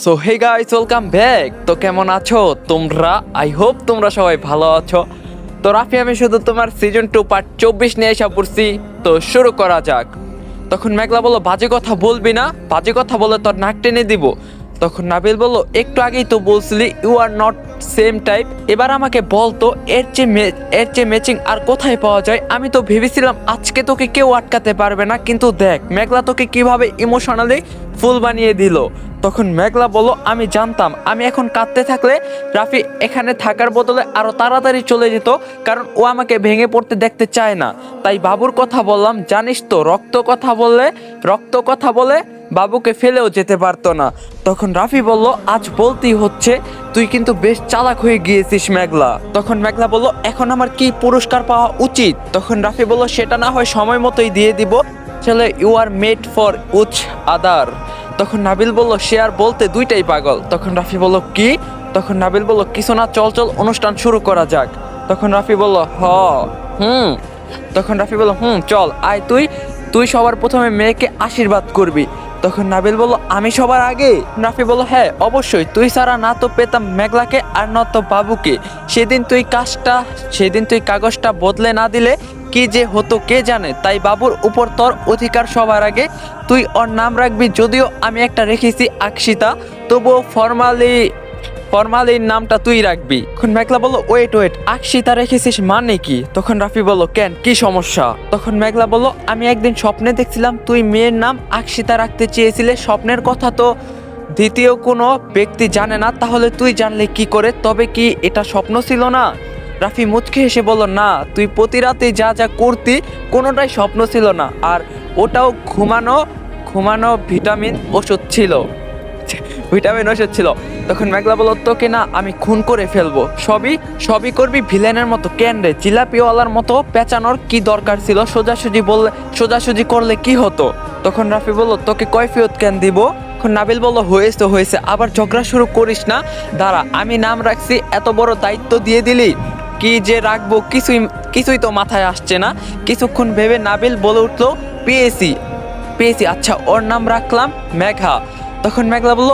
So hey guys welcome back তো কেমন আছো তোমরা? আই হোপ তোমরা সবাই ভালো আছো। তো রাফি, আমি শুধু তোমার সিজন টু পার্ট চব্বিশ নিয়ে এসে পড়ছি। তো শুরু করা যাক। তখন মেঘলা বলল, বাজে কথা বলবি না? বাজে কথা বলে তোর নাক টেনে দিব। তখন নাবিল বলল, একটু আগেই তো বলছিলি you are not same type এবার আমাকে বলতো এর চেয়ে এর চেয়ে ম্যাচিং আর কোথায় পাওয়া যায়? আমি তো ভেবেছিলাম আজকে তোকে কেউ আটকাতে পারবে না, কিন্তু দেখ, মেঘলা তোকে কীভাবে ইমোশনালি ফুল বানিয়ে দিল। তখন মেঘলা বলল, আমি জানতাম, আমি এখন কাঁদতে থাকলে রাফি এখানে থাকার বদলে আরও তাড়াতাড়ি চলে যেত, কারণ ও আমাকে ভেঙে পড়তে দেখতে চায় না। তাই বাবুর কথা বললাম, জানিস তো, রক্ত কথা বললে, রক্ত কথা বলে বাবুকে ফেলেও যেতে পারতো না। তখন রাফি বলল, আজ বলতেই হচ্ছে, তুই কিন্তু বেশ চালাক হয়ে গিয়েছিস মেঘলা। তখন মেঘলা বলল, এখন আমার কি পুরস্কার পাওয়া উচিত? তখন রাফি বলল, সেটা না হয় সময় মতোই দিয়ে দিব। ছেলে ইউ আর মেড ফর উচ আদার তখন নাবিল বলল, সে আর বলতে দুইটাই পাগল। তখন রাফি বলল, কি? তখন নাবিল বলল, কিছু না, চল চল, অনুষ্ঠান শুরু করা যাক। তখন রাফি বলল, হ, হুম। তখন রাফি বলল, হুম, চল, আয় তুই। তুই সবার প্রথমে মেয়েকে আশীর্বাদ করবি। তখন নাবিল বলল, আমি সবার আগে? রাফি বলল হ্যাঁ অবশ্যই। তুই ছাড়া না তো পেতাম মেঘলাকে আর না তো বাবুকে। সেদিন তুই কাজটা, সেদিন তুই কাগজটা বদলে না দিলে কি যে হতো কে জানে? তাই বাবুর উপর তোর অধিকার সবার আগে। তুই ওর নাম রাখবি, যদিও আমি একটা রেখেছি, আকশিতা। তবুও ফর্মালি ফরমালির নামটা তুই রাখবি। তখন মেঘলা বলল ওয়েট ওয়েট আকশিতা রেখেছিস মানে কি? তখন রাফি বলল, কেন? কি সমস্যা? তখন মেঘলা বলল, আমি একদিন স্বপ্নে দেখছিলাম তুই মেয়ের নাম আকশিতা রাখতে চেয়েছিলে, স্বপ্নের কথা তো দ্বিতীয় কোনো ব্যক্তি জানে না, তাহলে তুই জানলে কি করে? তবে কি এটা স্বপ্ন ছিল না? রাফি মুচকে হেসে বলল, না, তুই প্রতি রাতে যা যা করতি, কোনোটাই স্বপ্ন ছিল না, আর ওটাও ঘুমানো ঘুমানো ভিটামিন ওষুধ ছিল। ভিটামিন ওষুধ ছিল। তখন মেঘলা বলল, তোকে না আমি খুন করে ফেলব। সবই সবই করবি ভিলেনের মতো। কেন রে? জিলাপিওয়ালার মতো পেঁচানোর কি দরকার ছিল? সোজাসুজি বললে, সোজাসুজি করলে কি হতো? তখন রাফি বলল, তোকে কয়ফিয়ত কেন দিব? তখন নাবিল বলল, হয়েছে তো হয়েছে। আবার ঝগড়া শুরু করিস না? দাঁড়া, আমি নাম রাখছি, এত বড় দায়িত্ব দিয়ে দিলি। কি যে রাখব কিছুই কিছুই তো মাথায় আসছে না। কিছুক্ষণ ভেবে নাবিল বলে উঠল, পেয়েছি পেয়েছি। আচ্ছা ওর নাম রাখলাম মেঘা। তখন মেঘলা বলল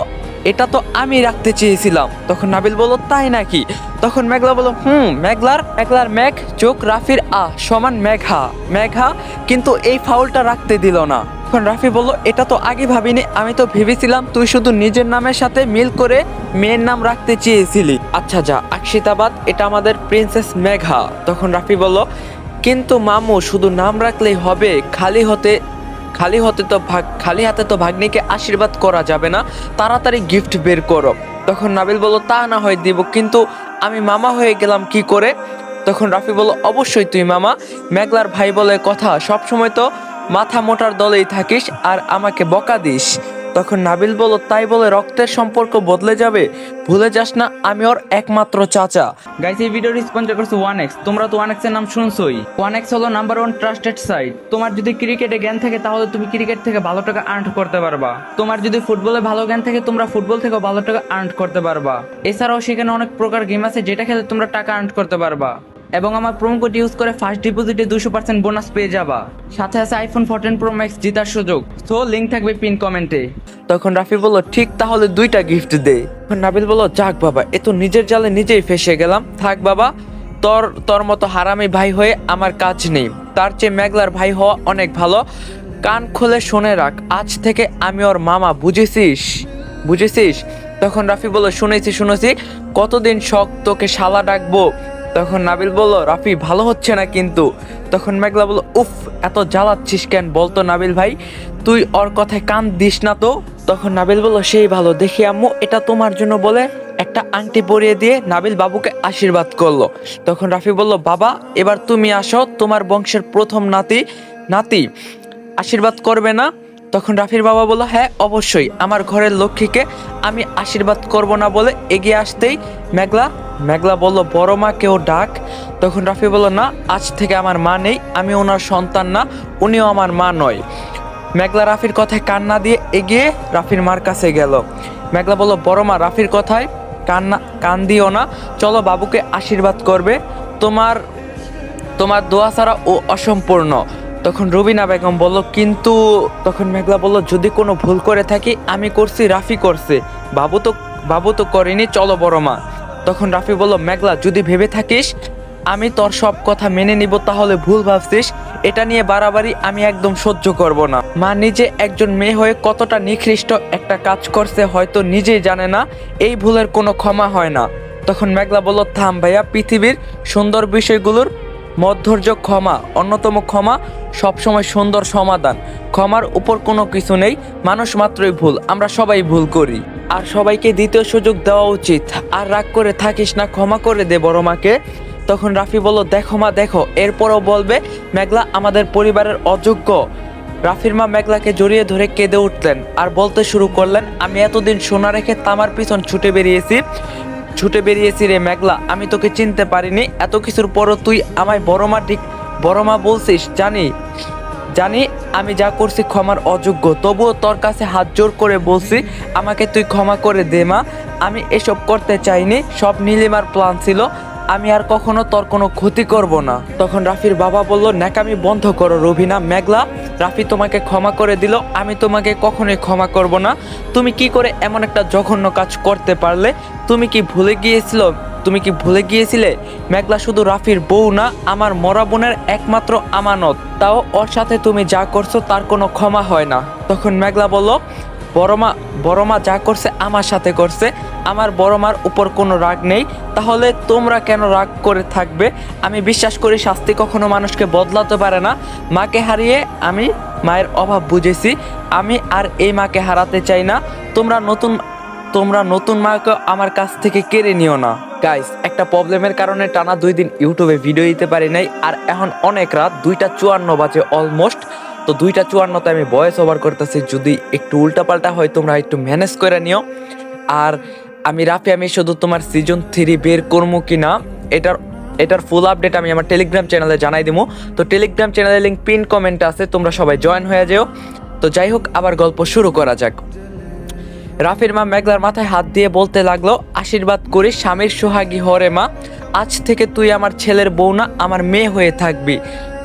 এটা তো আমি রাখতে চেয়েছিলাম। তখন নাবিল বলল, তাই নাকি? তখন মেঘলা বলল, হুম, মেঘলার মেঘলার মেঘ, চোখ রাফির আ, সমান মেঘা মেঘা, কিন্তু এই ফাউলটা রাখতে দিল না। তখন রাফি বলল, এটা তো আগে ভাবিনি, আমি তো ভেবেছিলাম তুই শুধু নিজের নামের সাথে মিল করে মেয়ের নাম রাখতে চেয়েছিলি। আচ্ছা যা আকশিতাবাদ এটা আমাদের প্রিন্সেস মেঘা। তখন রাফি বলল, কিন্তু মামু, শুধু নাম রাখলেই হবে, খালি হতে খালি হাতে তো ভাগ খালি হাতে তো ভাগ্নিকে আশীর্বাদ করা যাবে না। তাড়াতাড়ি গিফট বের করো। তখন নাবিল বলল, তা না হয় দিব, কিন্তু আমি মামা হয়ে গেলাম কি করে? তখন রাফি বলল, অবশ্যই তুই মামা। মেঘলার ভাই বলে, কথা, সবসময় তো মাথা মোটার দলেই থাকিস আর আমাকে বকা দিস। তখন নাবিল বলল, তাই বলে রক্তের সম্পর্ক বদলে যাবে? ভুলে যাস না, আমি ওর একমাত্র চাচা। গাইস এই ভিডিওটি স্পন্সর করছে ওয়ান এক্স তোমরা তো ওয়ান এক্সের নাম শুনছোই। ওয়ান এক্স হলো নাম্বার ওয়ান ট্রাস্টেড সাইট তোমার যদি ক্রিকেটে জ্ঞান থাকে, তাহলে তুমি ক্রিকেট থেকে ভালো টাকা আর্ন করতে পারবা। তোমার যদি ফুটবলে ভালো জ্ঞান থাকে, তোমরা ফুটবল থেকেও ভালো টাকা আর্ন করতে পারবা। এছাড়াও সেখানে অনেক প্রকার গেম আছে, যেটা খেলে তোমরা টাকা আর্ন করতে পারবা। এবং আমার প্রোমো কোড ইউজ করে ফার্স্ট ডিপোজিটে দুশো পার্সেন্ট বোনাস পেয়ে যাবা। সাথে আছে আইফোন ফোরটিন প্রো ম্যাক্স জেতার সুযোগ। সো লিঙ্ক থাকবে পিন কমেন্টে তখন রাফি বলল, ঠিক, তাহলে দুইটা গিফট দে। তখন নাবিল বলল, যাক বাবা, এ তো নিজের জালে নিজেই ফেসে গেলাম। থাক বাবা, তোর তোর মতো হারামি ভাই হয়ে আমার কাজ নেই। তার চেয়ে মেঘলার ভাই হওয়া অনেক ভালো। কান খুলে শুনে রাখ, আজ থেকে আমি ওর মামা, বুঝেছিস? বুঝেছিস? তখন রাফি বলল, শুনেছি শুনেছি। কতদিন শখ তোকে শালা ডাকবো? তখন নাবিল বলল, রাফি, ভালো হচ্ছে না কিন্তু। তখন মেঘলা বলল, উফ, এত জ্বালাচ্ছিস কেন? বলতো নাবিল, ভাই, তুই ওর কথায় কান দিস না তো? তখন নাবিল বলল, সেই ভালো, দেখি আম্মু, এটা তোমার জন্য বলে একটা আংটি পরিয়ে দিয়ে নাবিল বাবুকে আশীর্বাদ করল। তখন রাফি বলল, বাবা, এবার তুমি আসো, তোমার বংশের প্রথম নাতি নাতি, আশীর্বাদ করবে না? তখন রাফির বাবা বলল হ্যাঁ অবশ্যই। আমার ঘরের লক্ষ্মীকে আমি আশীর্বাদ করব না বলে এগিয়ে আসতেই মেঘলা মেঘলা বলল, বড় মা, কেউ ডাক? তখন রাফি বলল, না, আজ থেকে আমার মা নেই, আমি ওনার সন্তান না, উনিও আমার মা নয়। মেঘলা রাফির কথায় কান্না দিয়ে এগিয়ে রাফির মার কাছে গেল। মেঘলা বলল, বড় মা, রাফির কথায় কান্না, কান দিও না। চলো, বাবুকে আশীর্বাদ করবে। তোমার তোমার দোয়া ছাড়া ও অসম্পূর্ণ। তখন রুবিনা বেগম বলল, কিন্তু, তখন মেঘলা বলল, যদি কোনো ভুল করে থাকি, আমি করছি, রাফি করছে। বাবু তো বাবু তো করেনি, চলো বড় মা। তখন রাফি বলল, মেঘলা, যদি ভেবে থাকিস, আমি তোর সব কথা মেনে নিব, তাহলে ভুল ভাবছিস। এটা নিয়ে বাড়াবাড়ি আমি একদম সহ্য করব না। মা নিজে একজন মেয়ে হয়ে কতটা নিকৃষ্ট একটা কাজ করছে, হয়তো নিজেই জানে না। এই ভুলের কোনো ক্ষমা হয় না। তখন মেঘলা বলল, থাম ভাইয়া, পৃথিবীর সুন্দর বিষয়গুলোর মধ্যর্য ক্ষমা, অন্যতম ক্ষমা, সবসময় সুন্দর সমাধান। ক্ষমার উপর কোনো কিছু নেই, মানুষ মাত্রই ভুল, আমরা সবাই ভুল করি। আর সবাইকে দ্বিতীয় সুযোগ দেওয়া উচিত, আর রাগ করে থাকিস না, ক্ষমা করে দে বড় মাকে। তখন রাফি বলল, দেখো মা, দেখো। এরপরও বলবে, মেঘলা আমাদের পরিবারের অযোগ্য। রাফির মা মেঘলাকে জড়িয়ে ধরে কেঁদে উঠলেন, আর বলতে শুরু করলেন, আমি এতদিন সোনা রেখে তামার পিছন ছুটে বেরিয়েছি ছুটে বেরিয়েছি রে মেঘলা, আমি তোকে চিনতে পারিনি। এত কিছুর পরও তুই আমায় বড় মা ঠিক, বড় মা বলছিস, জানি জানি আমি যা করছি ক্ষমার অযোগ্য, তবুও তোর কাছে হাত জোর করে বলছি, আমাকে তুই ক্ষমা করে দে মা। আমি এসব করতে চাইনি, সব নীলিমার প্ল্যান ছিল। আমি আর কখনো তোর কোনো ক্ষতি করব না। তখন রাফির বাবা বলল, ন্যাকামি বন্ধ করো রবিনা, মেঘলা। রাফি তোমাকে ক্ষমা করে দিল, আমি তোমাকে কখনোই ক্ষমা করব না। তুমি কি করে এমন একটা জঘন্য কাজ করতে পারলে? তুমি কি ভুলে গিয়েছিল? তুমি কি ভুলে গিয়েছিলে? মেঘলা শুধু রাফির বউ না, আমার মরা বোনের একমাত্র আমানত। তাও ওর সাথে তুমি যা করছ, তার কোনো ক্ষমা হয় না। তখন মেঘলা বলল বড়মা বড়মা যা করছে আমার সাথে করছে, আমার বড়মার উপর কোনো রাগ নেই। তাহলে তোমরা কেন রাগ করে থাকবে? আমি বিশ্বাস করি শাস্তি কখনো মানুষকে বদলাতে পারে না। মাকে হারিয়ে আমি মায়ের অভাব বুঝেছি। আমি আর এই মাকে হারাতে চাই না। তোমরা নতুন তোমরা নতুন মাকে আমার কাছ থেকে কেড়ে নিও না। গাইস একটা প্রবলেমের কারণে টানা দুই দিন ইউটিউবে ভিডিও দিতে পারি নাই। আর এখন অনেক রাত, দুইটা চুয়ান্ন বাজে অলমোস্ট তো দুইটা চুয়ান্নতে আমি ভয়েস ওভার করতেছি। যদি একটু উল্টাপাল্টা হয়, তোমরা একটু ম্যানেজ করে নিও। আর আমি রাফি, আমি শুধু তোমার সিজন থ্রি বের করব কি না এটার এটার ফুল আপডেট আমি আমার টেলিগ্রাম চ্যানেলে জানাই দিব। তো টেলিগ্রাম চ্যানেলের লিঙ্ক পিন কমেন্ট আছে, তোমরা সবাই জয়েন হয়ে যেও। তো যাই হোক, আবার গল্প শুরু করা যাক। রাফির মা মেঘলার মাথায় হাত দিয়ে বলতে লাগল, আশীর্বাদ করি স্বামীর সোহাগী হরে মা, আজ থেকে তুই আমার ছেলের বউ না, আমার মেয়ে হয়ে থাকবি।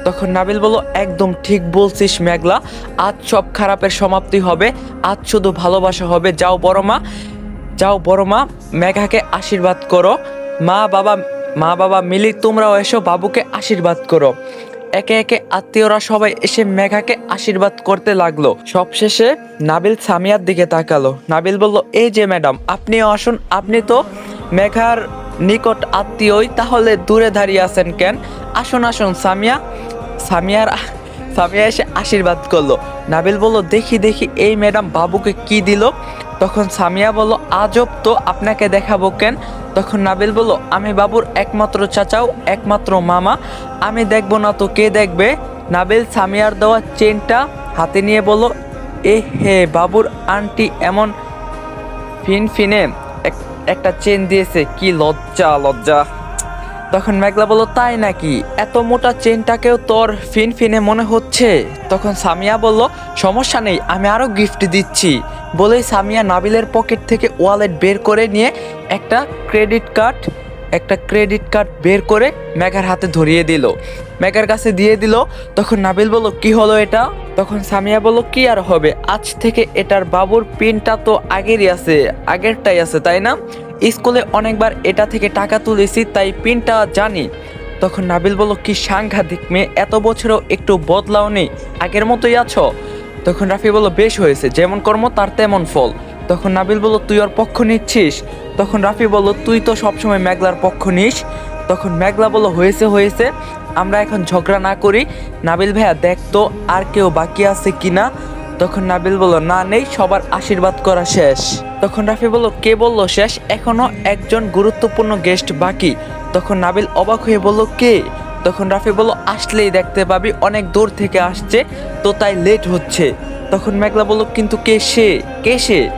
তখন নাবিল বলল, একদম ঠিক বলছিস মেঘলা। আজ সব খারাপের সমাপ্তি হবে। আজ শুধু ভালোবাসা হবে। যাও বড় মা, যাও বড় মা, মেঘাকে আশীর্বাদ করো। মা বাবা মা বাবা মিলি তোমরাও এসো, বাবুকে আশীর্বাদ করো। একে একে আত্মীয়রা সবাই এসে মেঘাকে আশীর্বাদ করতে লাগল। সবশেষে নাবিল সামিয়ার দিকে তাকালো। নাবিল বলল, এই যে ম্যাডাম, আপনিও আসুন। আপনি তো মেঘার নিকট আত্মীয়ই, তাহলে দূরে দাঁড়িয়ে আছেন কেন? আসুন আসুন, সামিয়া। সামিয়ার সামিয়া এসে আশীর্বাদ করল। নাবিল বলল, দেখি দেখি, এই ম্যাডাম বাবুকে কি দিল? তখন সামিয়া বলল, আজব তো, আপনাকে দেখাবো কেন? তখন নাবিল বলল, আমি বাবুর একমাত্র চাচাও, একমাত্র মামা, আমি দেখব না তো কে দেখবে? নাবিল সামিয়ার দেওয়া চেনটা হাতে নিয়ে বলল, এ হে বাবুর আন্টি, এমন ফিন ফিনে এক- একটা চেন দিয়েছে, কি লজ্জা লজ্জা। তখন মেঘলা বলল তাই নাকি? এত মোটা চেনটাকেও তোর ফিন ফিনে মনে হচ্ছে? তখন সামিয়া বলল, সমস্যা নেই, আমি আরও গিফট দিচ্ছি। বলেই সামিয়া নাবিলের পকেট থেকে ওয়ালেট বের করে নিয়ে একটা ক্রেডিট কার্ড একটা ক্রেডিট কার্ড বের করে মেঘার হাতে ধরিয়ে দিল। মেঘার কাছে দিয়ে দিল। তখন নাবিল বলল, কি হলো এটা? তখন সামিয়া বলল, কি আর হবে? আজ থেকে এটার বাবুর পিনটা তো আগেরই আছে, আগেরটাই আছে, তাই না? স্কুলে অনেকবার এটা থেকে টাকা তুলেছি, তাই পিনটা জানি। তখন নাবিল বলল, কি সাংঘাতিক মেয়ে, এত বছরও একটু বদলাও নেই আগের মতোই আছো? তখন রাফি বলল, বেশ হয়েছে, যেমন কর্ম, তার তেমন ফল। তখন নাবিল বলল, তুই ওর পক্ষ নিচ্ছিস? তখন রাফি বলল, তুই তো সবসময় মেঘলার পক্ষ নিস। তখন মেঘলা বলল, হয়েছে হয়েছে, আমরা এখন ঝগড়া না করি। নাবিল ভাইয়া, দেখ তো, আর কেউ বাকি আছে কিনা? তখন নাবিল বলল, না, নেই, সবার আশীর্বাদ করা শেষ। তখন রাফি বলল, কে বলল শেষ? এখনও একজন গুরুত্বপূর্ণ গেস্ট বাকি। তখন নাবিল অবাক হয়ে বলল, কে? তখন রাফি বলল, আসলেই দেখতে পাবি, অনেক দূর থেকে আসছে, তো তাই লেট হচ্ছে। তখন মেঘলা বলল, কিন্তু কে সে? কে সে?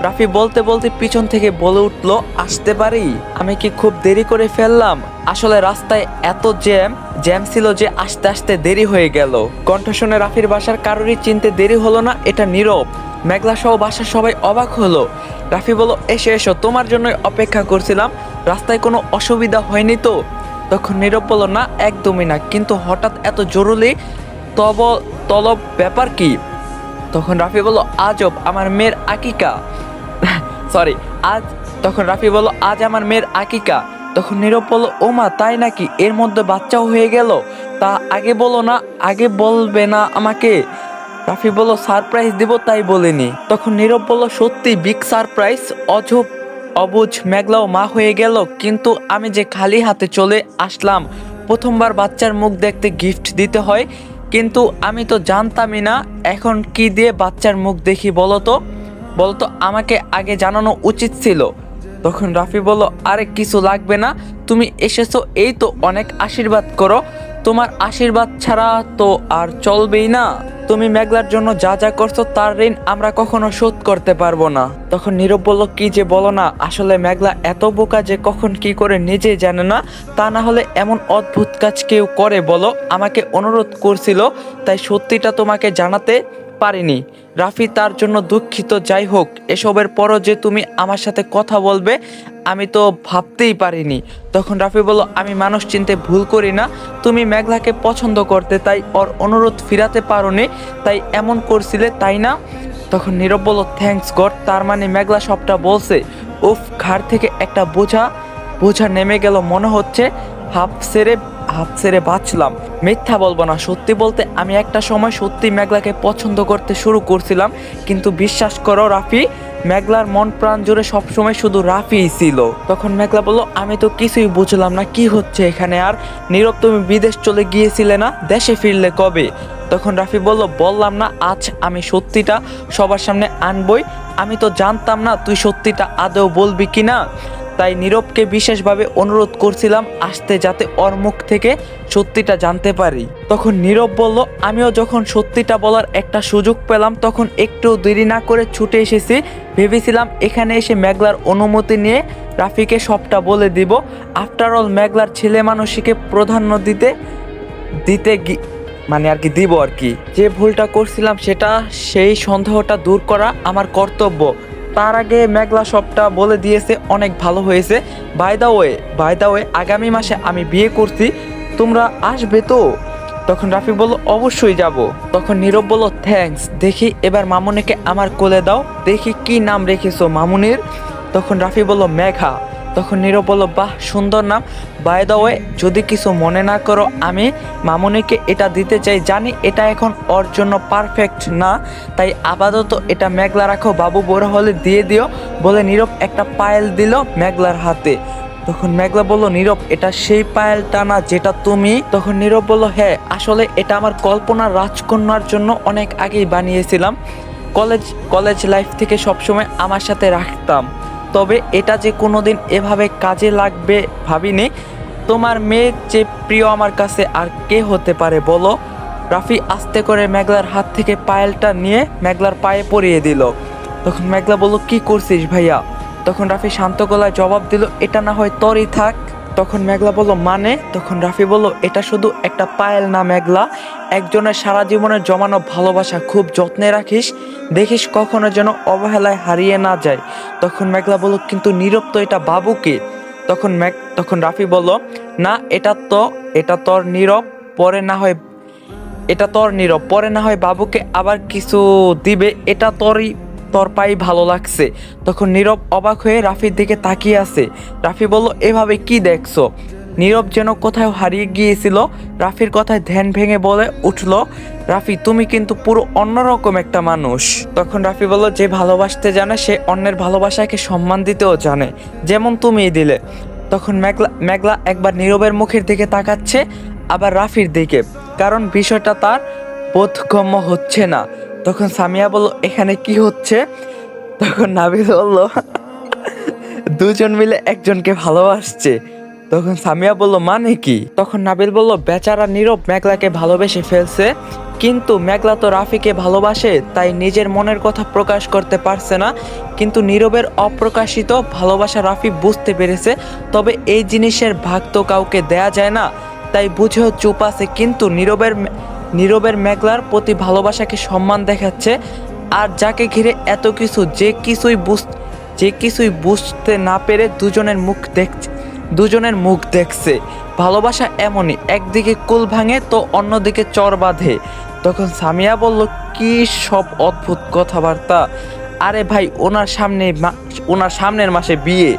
রাফি বলতে বলতে পিছন থেকে বলে উঠল, আসতে পারি। আমি কি খুব দেরি করে ফেললাম? আসলে রাস্তায় এত জ্যাম জ্যাম ছিল যে আস্তে আস্তে দেরি হয়ে গেল। কণ্ঠ শুনে রাফির বাসার কারোরই চিনতে দেরি হলো না, এটা নীরব। মেঘলা সহ বাসার সবাই অবাক হলো। রাফি বলল, এসে, এসো, তোমার জন্যই অপেক্ষা করছিলাম। রাস্তায় কোনো অসুবিধা হয়নি তো? তখন নীরব বলল, না, একদমই না। কিন্তু হঠাৎ এত জরুরি তব, তলব ব্যাপার কি? তখন রাফি বলল, আজব, আমার মেয়ের আকিকা। সরি আজ তখন রাফি বলল, আজ আমার মেয়ের আকিকা। তখন নীরব বলল, ও মা, তাই নাকি? এর মধ্যে বাচ্চাও হয়ে গেল? তা আগে বলো না, আগে বলবে না আমাকে। রাফি বলল, সারপ্রাইজ দিব, তাই বলিনি। তখন নীরব বলল, সত্যি, বিগ সারপ্রাইজ? অজব অবুঝ, মেঘলাও মা হয়ে গেল, কিন্তু আমি যে খালি হাতে চলে আসলাম, প্রথমবার বাচ্চার মুখ দেখতে গিফট দিতে হয়, কিন্তু আমি তো জানতামই না, এখন কি দিয়ে বাচ্চার মুখ দেখি বলো তো? বলতো, আমাকে আগে জানানো উচিত ছিল। তখন রাফি বলল, আরে, কিছু লাগবে না। তুমি এসেছ, এই তো অনেক আশীর্বাদ করো। তোমার আশীর্বাদ ছাড়া তো আর চলবেই না। তুমি মেঘলার জন্য যা যা করছ, তার ঋণ আমরা কখনো শোধ করতে পারব না। তখন নীরব বলল, কি যে বলো না, আসলে মেঘলা এত বোকা যে কখন কি করে নিজেই জানে না। তা না হলে এমন অদ্ভুত কাজ কেউ করে বলো। আমাকে অনুরোধ করছিল, তাই সত্যিটা তোমাকে জানাতে পারিনি। রাফি তার জন্য দুঃখিত। যাই হোক, এসবের পরও যে তুমি আমার সাথে কথা বলবে, আমি তো ভাবতেই পারিনি। তখন রাফি বলল, আমি মানুষ চিনতে ভুল করি না। তুমি মেঘলাকে পছন্দ করতে, তাই ওর অনুরোধ ফিরাতে পারোনি, তাই এমন করছিলে, তাই না? তখন নীরব বলল থ্যাঙ্কস গড তার মানে মেঘলা সবটা বলছে। উফ, ঘাড় থেকে একটা বোঝা বোঝা নেমে গেল, মনে হচ্ছে হাফ সেরে হাফ ছেড়ে বাঁচলাম। মিথ্যা বলব না, সত্যি বলতে আমি একটা সময় সত্যি মেঘলাকে পছন্দ করতে শুরু করছিলাম, কিন্তু বিশ্বাস করো রাফি, মেঘলার মন প্রাণ জুড়ে সবসময় শুধু রাফিই ছিল। তখন মেঘলা বলল, আমি তো কিছুই বুঝলাম না, কি হচ্ছে এখানে আর? নীরব তুমি বিদেশ চলে গিয়েছিলে না? দেশে ফিরলে কবে? তখন রাফি বলল, বললাম না, আজ আমি সত্যিটা সবার সামনে আনবই। আমি তো জানতাম না, তুই সত্যিটা আদৌ বলবি কি না? তাই নীরবকে বিশেষভাবে অনুরোধ করছিলাম আসতে যাতে ওর মুখ থেকে সত্যিটা জানতে পারি। তখন নীরব বলল, আমিও যখন সত্যিটা বলার একটা সুযোগ পেলাম, তখন একটু দেরি না করে ছুটে এসেছি। ভেবেছিলাম এখানে এসে মেঘলার অনুমতি নিয়ে রাফিকে সবটা বলে দিব। আফটার অল মেঘলার ছেলে মানুষকে প্রাধান্য দিতে দিতে গি- মানে আর কি দিব আর কি। যে ভুলটা করছিলাম সেটা, সেই সন্দেহটা দূর করা আমার কর্তব্য। তার আগে মেঘলা সবটা বলে দিয়েছে, অনেক ভালো হয়েছে। By the way by the way আগামী মাসে আমি বিয়ে করছি, তোমরা আসবে তো? তখন রাফি বলল, অবশ্যই যাব। তখন নীরব বলল থ্যাংকস দেখি এবার মামুনিকে আমার কোলে দাও, দেখি কি নাম রেখেছো মামুনির? তখন রাফি বলল, মেঘা। তখন নীরব বলল, বাহ, সুন্দর নাম। বাই দ্য ওয়ে যদি কিছু মনে না করো, আমি মামুনিকে এটা দিতে চাই। জানি এটা এখন ওর জন্য পারফেক্ট না, তাই আপাতত এটা মেঘলা রাখো। বাবু বড় হলে দিয়ে দিও। বলে নীরব একটা পায়েল দিল মেঘলার হাতে। তখন মেঘলা বলল, নীরব, এটা সেই পায়েলটা না যেটা তুমি? তখন নীরব বলল হ্যাঁ আসলে এটা আমার কল্পনার রাজকন্যার জন্য অনেক আগেই বানিয়েছিলাম। কলেজ কলেজ লাইফ থেকে সবসময় আমার সাথে রাখতাম। তবে এটা যে কোনো দিন এভাবে কাজে লাগবে ভাবিনি। তোমার মেয়ের যে প্রিয় আমার কাছে আর কে হতে পারে বলো? রাফি আস্তে করে মেঘলার হাত থেকে পায়েলটা নিয়ে মেঘলার পায়ে পরিয়ে দিল। তখন মেঘলা বলল, কি করছিস ভাইয়া? তখন রাফি শান্ত গলায় জবাব দিল, এটা না হয় তোরই থাক। তখন মেঘলা বলল মানে? তখন রাফি বলল, এটা শুধু একটা পায়েল না মেঘলা। একজনের সারা জীবনের জমানো ভালোবাসা খুব যত্নে রাখিস। দেখিস কখনো যেন অবহেলায় হারিয়ে না যায়। তখন মেঘলা বলল, কিন্তু নীরব তো এটা বাবুকে? তখন মেঘ, তখন রাফি বলল, না, এটা তো, এটা তোর নীরব, পরে না হয়, এটা তোর নীরব, পরে না হয় বাবুকে আবার কিছু দিবে, এটা তোরই তোর পাই ভালো লাগছে। তখন নীরব অবাক হয়ে রাফির দিকে তাকিয়ে আছে। রাফি বলল, এভাবে কি দেখছ? নীরব যেন কোথাও হারিয়ে গিয়েছিল, রাফির কথায় ধ্যান ভেঙে বলে উঠল, রাফি, তুমি কিন্তু পুরো অন্যরকম একটা মানুষ। তখন রাফি বলল, যে ভালোবাসতে জানে, সে অন্যের ভালোবাসাকে সম্মান দিতেও জানে, যেমন তুমি দিলে। তখন মেঘলা মেঘলা একবার নীরবের মুখের দিকে তাকাচ্ছে, আবার রাফির দিকে, কারণ বিষয়টা তার বোধগম্য হচ্ছে না। তখন সামিয়া বলল, এখানে কি হচ্ছে? তখন নাবিল বলল, দুজন মিলে একজনকে ভালোবাসছে। তখন সামিয়া বলল মানে কি? তখন নাবিল বলল, বেচারা নীরব মেঘলাকে ভালোবেসে ফেলছে, কিন্তু মেঘলা তো রাফিকে ভালোবাসে, তাই নিজের মনের কথা প্রকাশ করতে পারছে না। কিন্তু নীরবের অপ্রকাশিত ভালোবাসা রাফি বুঝতে পেরেছে, তবে এই জিনিসের ভাগ তো কাউকে দেয়া যায় না। তাই বুঝেও চুপ আছে, কিন্তু নীরবের নীরবের মেঘলার প্রতি ভালোবাসাকে সম্মান দেখাচ্ছে আর যাকে ঘিরে এত কিছু যে কিছুই বুঝ যে কিছুই বুঝতে না পেরে দুজনের মুখ দেখছে দুজনের মুখ দেখছে। ভালোবাসা এমনই, একদিকে কুল ভাঙে তো অন্যদিকে চর বাঁধে। তখন সামিয়া বলল, কি সব অদ্ভুত কথাবার্তা। আরে ভাই, ওনার সামনে ওনার সামনের মাসে বিয়ে।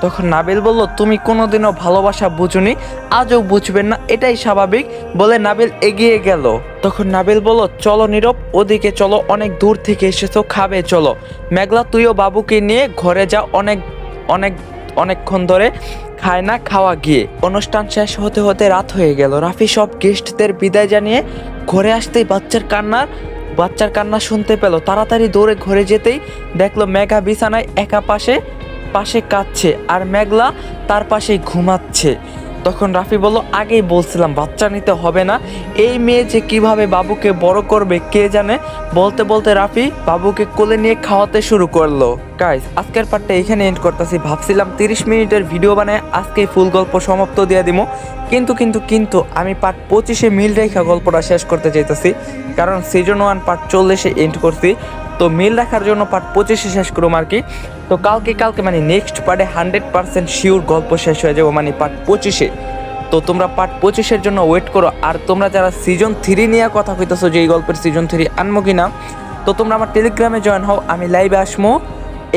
তখন নাবিল বলল, তুমি কোনোদিনও ভালোবাসা বুঝুনি, আজও বুঝবেন না, এটাই স্বাভাবিক। বলে নাবিল এগিয়ে গেল। তখন নাবিল বলল, চলো নীরব, ওদিকে চলো, অনেক দূর থেকে এসেছ, খাবে, চলো। মেঘলা, তুইও বাবুকে নিয়ে ঘরে যা, অনেক অনেক, অনেকক্ষণ ধরে খায় না, খাওয়া গিয়ে। অনুষ্ঠান শেষ হতে হতে রাত হয়ে গেল। রাফি সব গেস্টদের বিদায় জানিয়ে ঘরে আসতেই বাচ্চার কান্নার, বাচ্চার কান্না শুনতে পেল। তাড়াতাড়ি দৌড়ে ঘরে যেতেই দেখল মেঘা বিছানায় একা পাশে পাশে কাঁদছে আর মেঘলা তার পাশেই ঘুমাচ্ছে। তখন রাফি বলল, আগেই বলছিলাম, বাচ্চা নিতে হবে না। এই মেয়ে যে কীভাবে বাবুকে বড় করবে, কে জানে? বলতে বলতে রাফি বাবুকে কোলে নিয়ে খাওয়াতে শুরু করল। গাইস আজকের পার্টটা এখানে এন্ড করতেছি। ভাবছিলাম তিরিশ মিনিটের ভিডিও বানায় আজকেই ফুল গল্প সমাপ্ত দিয়ে দিব কিন্তু কিন্তু কিন্তু আমি পার্ট পঁচিশে মিল রেখা গল্পটা শেষ করতে চাইতেছি। কারণ সিজন ওয়ান পার্ট চল্লিশে এন্ড করছি। তো মিল রাখার জন্য পার্ট পঁচিশে শেষ করুম আর কি। তো কালকে কালকে মানে নেক্সট পার্টে হান্ড্রেড পার্সেন্ট শিওর গল্প শেষ হয়ে যাব মানে পার্ট পঁচিশে। তো তোমরা পার্ট পঁচিশের জন্য ওয়েট করো। আর তোমরা যারা সিজন থ্রি নিয়ে কথা কইতেছো যে এই গল্পের সিজন থ্রি আনব কি না তো তোমরা আমার টেলিগ্রামে জয়েন হও, আমি লাইভে আসব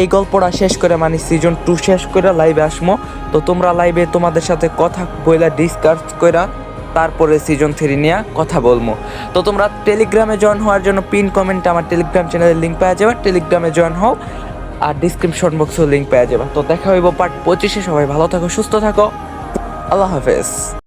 এই গল্পটা শেষ করে মানে সিজন টু শেষ করে লাইভে আসব তো তোমরা লাইভে তোমাদের সাথে কথা বইলা ডিসকাস কইরা তারপরে সিজন থ্রি নিয়ে কথা বলব তো তোমরা টেলিগ্রামে জয়েন হওয়ার জন্য পিন কমেন্টে আমার টেলিগ্রাম চ্যানেলের লিঙ্ক পাওয়া যাবে। টেলিগ্রামে জয়েন হও। আর ডিসক্রিপশন বক্সেও লিঙ্ক পাওয়া যাবে। তো দেখা হইব পার্ট পঁচিশে। সবাই ভালো থাকো, সুস্থ থাকো। আল্লাহ হাফেজ।